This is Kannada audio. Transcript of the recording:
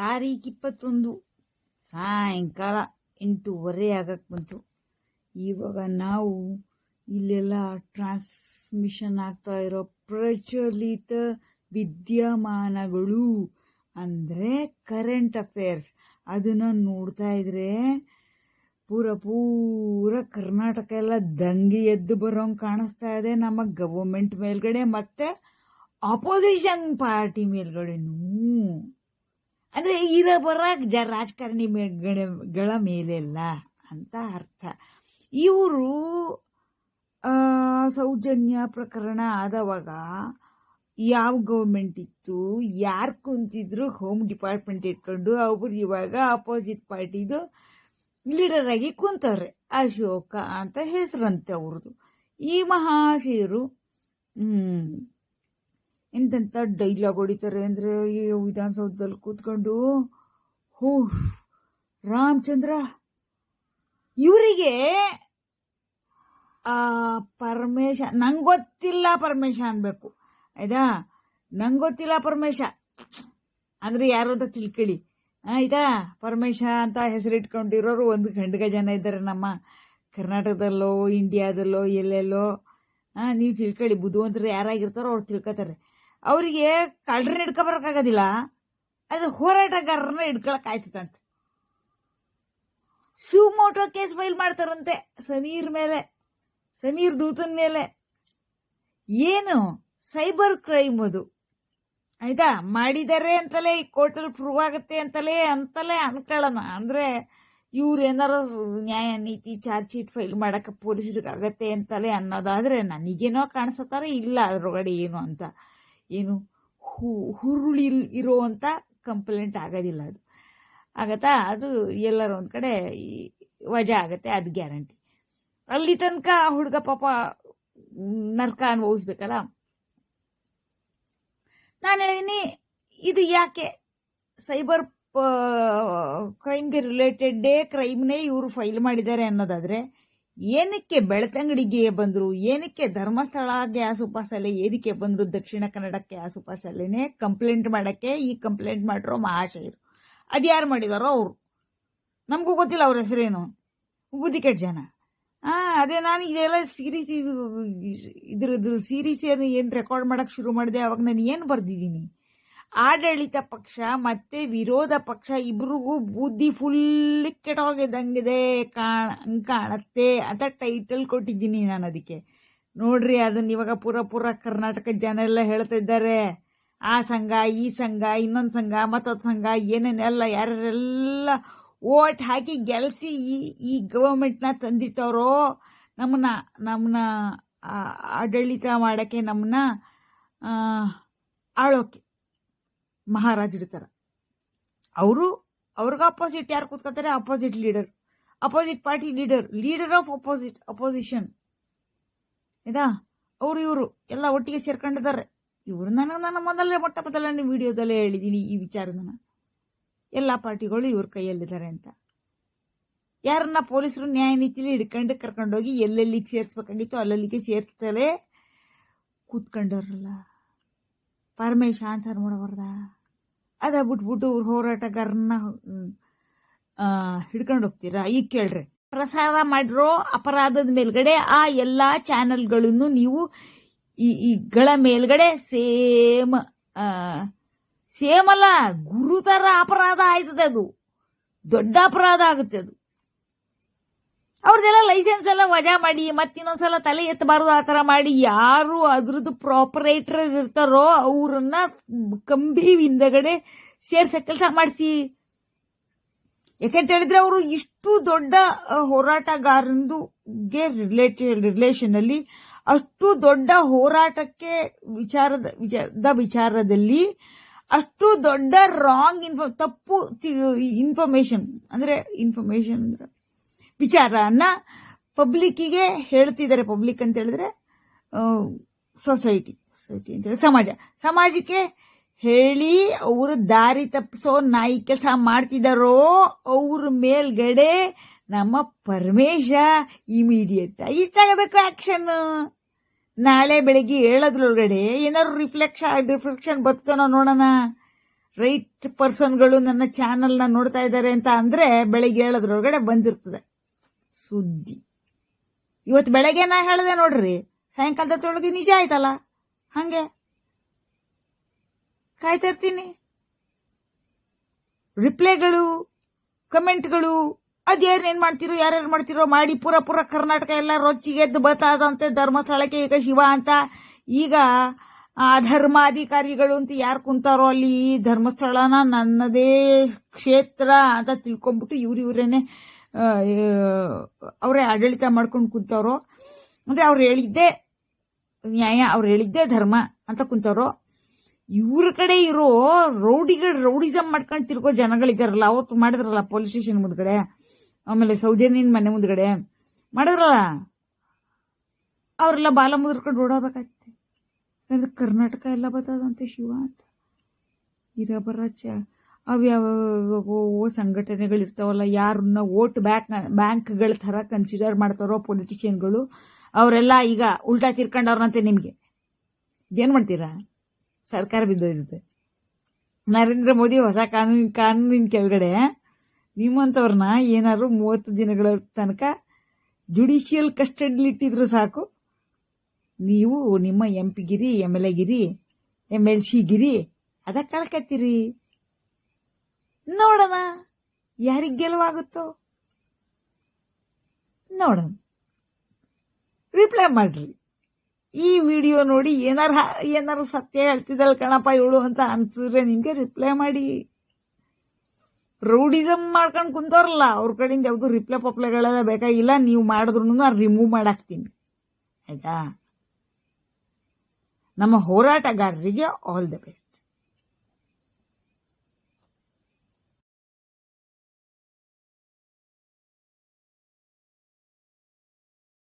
ತಾರೀಖ್ ಇಪ್ಪತ್ತೊಂದು. ಸಾಯಂಕಾಲ ಎಂಟೂವರೆ ಆಗಕ್ಕೆ ಬಂತು. ಇವಾಗ ನಾವು ಇಲ್ಲೆಲ್ಲ ಟ್ರಾನ್ಸ್ಮಿಷನ್ ಆಗ್ತಾ ಇರೋ ಪ್ರಚಲಿತ ವಿದ್ಯಮಾನಗಳು ಅಂದರೆ ಕರೆಂಟ್ ಅಫೇರ್ಸ್ ಅದನ್ನು ನೋಡ್ತಾ ಇದ್ರೆ ಪೂರ ಪೂರ ಕರ್ನಾಟಕ ಎಲ್ಲ ದಂಗೆ ಎದ್ದು ಬರೋಂಗೆ ಕಾಣಿಸ್ತಾ ಇದೆ. ನಮ್ಮ ಗವರ್ಮೆಂಟ್ ಮೇಲ್ಗಡೆ ಮತ್ತೆ ಆಪೋಸಿಷನ್ ಪಾರ್ಟಿ ಮೇಲ್ಗಡೆನೂ. ಅಂದ್ರೆ ಇರೋ ಬರ ಜ ರಾಜಕಾರಣಿ ಗಳ ಮೇಲೆಲ್ಲ ಅಂತ ಅರ್ಥ. ಇವರು ಸೌಜನ್ಯ ಪ್ರಕರಣ ಆದವಾಗ ಯಾವ ಗೌರ್ಮೆಂಟ್ ಇತ್ತು, ಯಾರು ಕುಂತಿದ್ರು ಹೋಮ್ ಡಿಪಾರ್ಟ್ಮೆಂಟ್ ಇಟ್ಕೊಂಡು ಅವ್ರು ಇವಾಗ ಅಪೋಸಿಟ್ ಪಾರ್ಟಿದು ಲೀಡರ್ ಆಗಿ ಕುಂತವ್ರೆ. ಅಶೋಕ ಅಂತ ಹೆಸರಂತೆ ಅವ್ರದ್ದು ಈ ಮಹಾಶಯರು ಎಂತೆಂತ ಡೈಲಾಗ್ ಹೊಡಿತಾರೆ ಅಂದ್ರೆ ಈ ವಿಧಾನಸೌಧದಲ್ಲಿ ಕೂತ್ಕೊಂಡು ಹೋ ರಾಮಚಂದ್ರ, ಇವರಿಗೆ ಪರಮೇಶ, ನಂಗೆ ಗೊತ್ತಿಲ್ಲ ಪರಮೇಶ ಅನ್ಬೇಕು, ಆಯ್ತಾ? ನಂಗೆ ಗೊತ್ತಿಲ್ಲ ಪರಮೇಶ. ಅಂದ್ರೆ ಯಾರು ಅಂತ ತಿಳ್ಕೊಳ್ಳಿ. ಆಯ್ತಾ? ಪರಮೇಶ ಅಂತ ಹೆಸರಿಟ್ಕೊಂಡಿರೋರು ಒಂದು ಗಂಡಗ ಜನ ಇದ್ದಾರೆ ನಮ್ಮ ಕರ್ನಾಟಕದಲ್ಲೋ ಇಂಡಿಯಾದಲ್ಲೋ ಎಲ್ಲೆಲ್ಲೋ. ಹಾಂ ನೀವು ತಿಳ್ಕೊಳ್ಳಿ, ಬುದ್ಧಿವಂತರು ಯಾರಾಗಿರ್ತಾರೋ ಅವ್ರು ತಿಳ್ಕೊತಾರೆ. ಅವರಿಗೆ ಕಳ್ಳರನ್ನ ಹಿಡ್ಕೊಬರಕ್ಕಾಗೋದಿಲ್ಲ. ಆದರೆ ಹೋರಾಟಗಾರರನ್ನ ಹಿಡ್ಕೊಳಕ್ ಆಯ್ತದಂತೆ ಶಿವಮೋಟೋ ಕೇಸ್ ಫೈಲ್ ಮಾಡ್ತಾರಂತೆ ಸಮೀರ್ ಮೇಲೆ, ಸಮೀರ್ ದೂತನ್ ಮೇಲೆ. ಏನು ಸೈಬರ್ ಕ್ರೈಮ್ ಅದು. ಆಯ್ತಾ? ಮಾಡಿದ್ದಾರೆ ಅಂತಲೇ, ಈ ಕೋರ್ಟಲ್ಲಿ ಪ್ರೂವ್ ಆಗುತ್ತೆ ಅಂತಲೇ ಅಂತಲೇ ಅನ್ಕೊಳ್ಳೋಣ. ಅಂದ್ರೆ ಇವ್ರು ಏನಾರು ನ್ಯಾಯ ನೀತಿ ಚಾರ್ಜ್ ಶೀಟ್ ಫೈಲ್ ಮಾಡೋಕೆ ಪೊಲೀಸರಿಗೆ ಆಗತ್ತೆ ಅಂತಲೇ ಅನ್ನೋದಾದರೆ ನನಗೇನೋ ಕಾಣಿಸ್ತಾರೆ ಇಲ್ಲ ಅದರೊಳಗಡೆ ಏನು ಅಂತ. ಏನು ಹುರುಳಿ ಇರೋ ಅಂತ ಕಂಪ್ಲೇಂಟ್ ಆಗೋದಿಲ್ಲ ಅದು. ಆಗತ್ತಾ? ಅದು ಎಲ್ಲರ ಒಂದು ಕಡೆ ವಜಾ ಆಗತ್ತೆ, ಅದು ಗ್ಯಾರಂಟಿ ಅಲ್ಲಿ ತನಕ ಹುಡುಗ ಪಾಪ ನರ್ಕ ಅನುಭವಿಸ್ಬೇಕಲ್ಲ? ನಾನು ಹೇಳಿದೀನಿ, ಇದು ಯಾಕೆ? ಸೈಬರ್ ಕ್ರೈಮ್ಗೆ ರಿಲೇಟೆಡ್ಡೇ ಕ್ರೈಮ್ನೇ ಇವರು ಫೈಲ್ ಮಾಡಿದ್ದಾರೆ ಅನ್ನೋದಾದ್ರೆ ಏನಕ್ಕೆ ಬೆಳ್ತಂಗಡಿಗೆ ಬಂದರು, ಏನಕ್ಕೆ ಧರ್ಮಸ್ಥಳ ಗ್ಯಾಸ್ ಉಪಾಸಲೆ ಏನಕ್ಕೆ ಬಂದ್ರು, ದಕ್ಷಿಣ ಕನ್ನಡಕ್ಕೆ ಗ್ಯಾಸ್ ಉಪಾಸಲೆನೆ ಕಂಪ್ಲೇಂಟ್ ಮಾಡಕ್ಕೆ, ಈ ಕಂಪ್ಲೇಂಟ್ ಮಾಡಿರೋ ಮಹಾಶಯರು ಅದ್ಯಾರು ಮಾಡಿದಾರೋ ಅವರು. ನಮಗೂ ಗೊತ್ತಿಲ್ಲ ಅವ್ರ ಹೆಸರೇನು. ಬುದ್ಧಿ ಕೆಟ್ಟ ಜನ. ಹಾಂ ಅದೇ ನಾನು ಇದೆಲ್ಲ ಸೀರೀಸ್ ಇದು, ಇದ್ರದ್ದು ಸೀರೀಸ್ ಏನು ಏನು ರೆಕಾರ್ಡ್ ಮಾಡಕ್ ಶುರು ಮಾಡಿದೆ, ಅವಾಗ ನಾನು ಏನು ಬರ್ದಿದ್ದೀನಿ? ಆಡಳಿತ ಪಕ್ಷ ಮತ್ತೆ ವಿರೋಧ ಪಕ್ಷ ಇಬ್ರಿಗೂ ಬುದ್ಧಿ ಫುಲ್ ಕೆಟ್ಟೋಗಿದ್ದಂಗಿದೆ ಕಾಣ ಕಾಣತ್ತೆ ಅಂತ ಟೈಟಲ್ ಕೊಟ್ಟಿದ್ದೀನಿ ನಾನು ಅದಕ್ಕೆ. ನೋಡ್ರಿ ಅದನ್ನ ಇವಾಗ ಪೂರ ಪೂರ ಕರ್ನಾಟಕ ಜನ ಎಲ್ಲ ಹೇಳ್ತಾ ಇದ್ದಾರೆ. ಆ ಸಂಘ, ಈ ಸಂಘ, ಇನ್ನೊಂದು ಸಂಘ, ಮತ್ತೊಂದು ಸಂಘ ಏನೇನೆಲ್ಲ ಯಾರ್ಯಾರೆಲ್ಲ ಓಟ್ ಹಾಕಿ ಗೆಲ್ಸಿ ಈ ಈ ಗವರ್ಮೆಂಟ್ನ ತಂದಿಟ್ಟವರು ನಮ್ಮನ್ನ ನಮ್ಮನ್ನ ಆಡಳಿತ ಮಾಡೋಕ್ಕೆ ನಮ್ಮನ್ನ ಆಳೋಕೆ. ಮಹಾರಾಜರ ಥರ ಅವರು ಅವ್ರಿಗೆ ಅಪೋಸಿಟ್ ಯಾರು ಕೂತ್ಕೋತಾರೆ? Opposite leader opposite party leader leader of opposite opposition ಆಯ್ತಾ ಅವರು ಇವರು, ಎಲ್ಲ ಒಟ್ಟಿಗೆ ಸೇರ್ಕೊಂಡಿದ್ದಾರೆ. ಇವರು ನನಗೆ ನನ್ನ ಮೊದಲನೇ, ಮೊಟ್ಟ ಮೊದಲನೇ ವಿಡಿಯೋದಲ್ಲೇ ಹೇಳಿದ್ದೀನಿ ಈ ವಿಚಾರನ ಎಲ್ಲ ಪಾರ್ಟಿಗಳು ಇವ್ರ ಕೈಯಲ್ಲಿದ್ದಾರೆ ಅಂತ. ಯಾರನ್ನ ಪೊಲೀಸರು ನ್ಯಾಯ ನೀತಿಲಿ ಹಿಡ್ಕೊಂಡು ಕರ್ಕೊಂಡೋಗಿ ಎಲ್ಲೆಲ್ಲಿಗೆ ಸೇರಿಸ್ಬೇಕಾಗಿತ್ತು ಅಲ್ಲಲ್ಲಿಗೆ ಸೇರಿಸ್ತಲೇ ಕೂತ್ಕೊಂಡವ್ರಲ್ಲ. ಪರಮೇಶ್, ಆನ್ಸರ್ ಮಾಡಬಾರ್ದ? ಅದ ಬಿಟ್ಬಿಟ್ಟು ಅವ್ರ ಹೋರಾಟಗಾರನ್ನ ಹಿಡ್ಕೊಂಡು ಹೋಗ್ತೀರಾ? ಈಗ ಕೇಳ್ರಿ. ಪ್ರಸಾರ ಮಾಡಿರೋ ಅಪರಾಧದ ಮೇಲ್ಗಡೆ ಆ ಎಲ್ಲಾ ಚಾನೆಲ್ಗಳನ್ನು ನೀವು ಈ ಗಳ ಮೇಲ್ಗಡೆ ಸೇಮ್ ಸೇಮ್ ಅಲ್ಲ, ಗುರುತರ ಅಪರಾಧ ಆಯ್ತದೆ ಅದು. ದೊಡ್ಡ ಅಪರಾಧ ಆಗುತ್ತೆ ಅದು. ಅವ್ರದ್ದೆಲ್ಲ ಲೈಸೆನ್ಸ್ ಎಲ್ಲ ವಜಾ ಮಾಡಿ ಮತ್ತಿನ್ನೊಂದ್ಸಲ ತಲೆ ಎತ್ತಬಾರದು ಆ ತರ ಮಾಡಿ, ಯಾರು ಅದ್ರದ್ದು ಪ್ರಾಪರೇಟರ್ ಇರ್ತಾರೋ ಅವ್ರನ್ನ ಕಂಬಿ ಹಿಂದಗಡೆ ಸೇರ್ಸ ಕೆಲಸ ಮಾಡಿಸಿ. ಯಾಕೆಂತ ಹೇಳಿದ್ರೆ ಅವರು ಇಷ್ಟು ದೊಡ್ಡ ಹೋರಾಟಗಾರಂದುಗೆ ರಿಲೇಟೆಡ್ ರಿಲೇಷನ್ ಅಲ್ಲಿ ಅಷ್ಟು ದೊಡ್ಡ ಹೋರಾಟಕ್ಕೆ ವಿಚಾರದ ವಿಚಾರದಲ್ಲಿ ಅಷ್ಟು ದೊಡ್ಡ ರಾಂಗ್ ಇನ್ಫೋ ತಪ್ಪು ಇನ್ಫಾರ್ಮೇಶನ್ ಅಂದ್ರೆ ಇನ್ಫಾರ್ಮೇಶನ್ ಅಂದ್ರೆ ವಿಚಾರನ ಪಬ್ಲಿಕ್ಕಿಗೆ ಹೇಳ್ತಿದ್ದಾರೆ, ಪಬ್ಲಿಕ್ ಅಂತ ಹೇಳಿದ್ರೆ ಸೊಸೈಟಿ ಸೊಸೈಟಿ ಅಂತ ಹೇಳಿ ಸಮಾಜ. ಸಮಾಜಕ್ಕೆ ಹೇಳಿ ಅವರು ದಾರಿ ತಪ್ಪಿಸೋ ನಾಯಿ ಕೆಲಸ ಮಾಡ್ತಿದ್ದಾರೋ ಅವ್ರ ಮೇಲ್ಗಡೆ ನಮ್ಮ ಪರಮೇಶ ಇಮಿಡಿಯೇಟ್ ಆಗಿ ತಗೋಬೇಕು ಆಕ್ಷನ್ ನಾಳೆ ಬೆಳಿಗ್ಗೆ ಹೇಳೋದ್ರೊಳಗಡೆ ಏನಾದ್ರು ರಿಫ್ಲೆಕ್ಷ ರಿಫ್ಲೆಕ್ಷನ್ ಬರ್ತನೋ ನೋಡೋಣ. ರೈಟ್ ಪರ್ಸನ್ಗಳು ನನ್ನ ಚಾನಲ್ನ ನೋಡ್ತಾ ಇದ್ದಾರೆ ಅಂತ ಅಂದ್ರೆ ಬೆಳಿಗ್ಗೆ ಹೇಳೋದ್ರೊಳಗಡೆ ಬಂದಿರ್ತದೆ. ಸುದ್ದಿ. ಇವತ್ತು ಬೆಳಗ್ಗೆ ನಾ ಹೇಳಿದೆ ನೋಡ್ರಿ ಸಾಯಂಕಾಲದೊಳಗೆ ನಿಜ ಆಯ್ತಲ್ಲ? ಹಂಗೆ? ಕಾಯ್ತಾ ಇರ್ತೀನಿ ರಿಪ್ಲೈಗಳು, ಕಮೆಂಟ್ಗಳು ಅದೇನೇನ್ ಮಾಡ್ತಿರೋ, ಯಾರ್ಯಾರು ಮಾಡ್ತಿರೋ ಮಾಡಿ ಪೂರ ಪೂರ ಕರ್ನಾಟಕ ಎಲ್ಲ ರೊಚ್ಚಿಗೆ ಎದ್ದು ಬತ್ತಾದಂತೆ ಧರ್ಮಸ್ಥಳಕ್ಕೆ ಈಗ ಶಿವ ಅಂತ. ಈಗ ಆ ಧರ್ಮಾಧಿಕಾರಿಗಳು ಅಂತ ಯಾರು ಕುಂತಾರೋ ಅಲ್ಲಿ ಧರ್ಮಸ್ಥಳನ ನನ್ನದೇ ಕ್ಷೇತ್ರ ಅಂತ ತಿಳ್ಕೊಂಡ್ಬಿಟ್ಟು ಇವ್ರು ಇವ್ರೇನೆ ಅವರೇ ಆಡಳಿತ ಮಾಡ್ಕೊಂಡು ಕುಂತವ್ರು. ಅಂದ್ರೆ ಅವ್ರು ಹೇಳಿದ್ದೆ ನ್ಯಾಯ, ಅವ್ರು ಹೇಳಿದ್ದೇ ಧರ್ಮ ಅಂತ ಕುಂತವ್ರು. ಇವ್ರ ಕಡೆ ಇರೋ ರೌಡಿಗಳು ರೌಡಿಸಮ್ ಮಾಡ್ಕೊಂಡು ತಿರ್ಗೋ ಜನಗಳಿದಾರಲ್ಲ ಅವತ್ತು ಮಾಡಿದ್ರಲ್ಲ ಪೊಲೀಸ್ ಸ್ಟೇಷನ್ ಮುಂದ್ಗಡೆ, ಆಮೇಲೆ ಸೌಜನ್ಯನ ಮನೆ ಮುಂದ್ಗಡೆ, ಮಾಡಿದ್ರಲ್ಲ? ಅವರೆಲ್ಲ ಬಾಲ ಮುದ್ರಕೊಂಡು ಓಡೋಬೇಕಾಗ್ತದೆ ಯಾಕಂದ್ರೆ ಕರ್ನಾಟಕ ಎಲ್ಲ ಬರ್ತದಂತೆ ಶಿವ ಅಂತ. ಇರಬರ ಅವ್ಯಾವ ಸಂಘಟನೆಗಳಿರ್ತಾವಲ್ಲ, ಯಾರನ್ನ ವೋಟ್ ಬ್ಯಾಕ್ ಬ್ಯಾಂಕ್ಗಳ ಥರ ಕನ್ಸಿಡರ್ ಮಾಡ್ತಾರೋ ಪೊಲಿಟಿಷಿಯನ್ಗಳು ಅವರೆಲ್ಲ ಈಗ ಉಲ್ಟಾ ತಿರ್ಕೊಂಡವ್ರಂತೆ ನಿಮಗೆ. ಏನು ಮಾಡ್ತೀರಾ? ಸರ್ಕಾರ ಬಿದ್ದೋಗಿರುತ್ತೆ ನರೇಂದ್ರ ಮೋದಿ ಹೊಸ ಕಾನೂನು, ಕಾನೂನಿನ ಕೆಳಗಡೆ ನಿಮ್ಮಂಥವ್ರನ್ನ ಏನಾದ್ರು ಮೂವತ್ತು ದಿನಗಳ ತನಕ ಜುಡಿಷಿಯಲ್ ಕಸ್ಟಡಿಲಿಟ್ಟಿದ್ರು ಸಾಕು. ನೀವು ನಿಮ್ಮ ಎಂ ಪಿ ಗಿರಿ ಎಂ ಎಲ್ ಎ ಗಿರಿ ಎಂ ಎಲ್ ಸಿ ಗಿರಿ ಅದ ಕಳ್ಕತ್ತೀರಿ ನೋಡೋಣ. ಯಾರಿಗೆ ಗೆಲುವಾಗುತ್ತೋ? ನೋಡೋಣ. ರಿಪ್ಲೈ ಮಾಡ್ರಿ. ಈ ವಿಡಿಯೋ ನೋಡಿ ಏನಾರ, ಏನಾರು ಸತ್ಯ ಹೇಳ್ತಿದ್ದಲ್ಲ ಕಣಪ್ಪ ಇವಳು ಅಂತ ಅನ್ಸಿದ್ರೆ ನಿಮ್ಗೆ ರಿಪ್ಲೈ ಮಾಡಿ. ರೌಡಿಸಮ್ ಮಾಡ್ಕೊಂಡು ಕುಂತವ್ರಲ್ಲ, ಅವ್ರ ಕಡೆಯಿಂದ ಯಾವ್ದು ರಿಪ್ಲೈ ಪಪ್ಲೆಗಳೆಲ್ಲ ಬೇಕಾಗಿಲ್ಲ, ನೀವು ಮಾಡಿದ್ರು ರಿಮೂವ್ ಮಾಡಾಕ್ತೀನಿ. ಆಯ್ತಾ? ನಮ್ಮ ಹೋರಾಟಗಾರರಿಗೆ ಆಲ್ ದ ಬೆಸ್ಟ್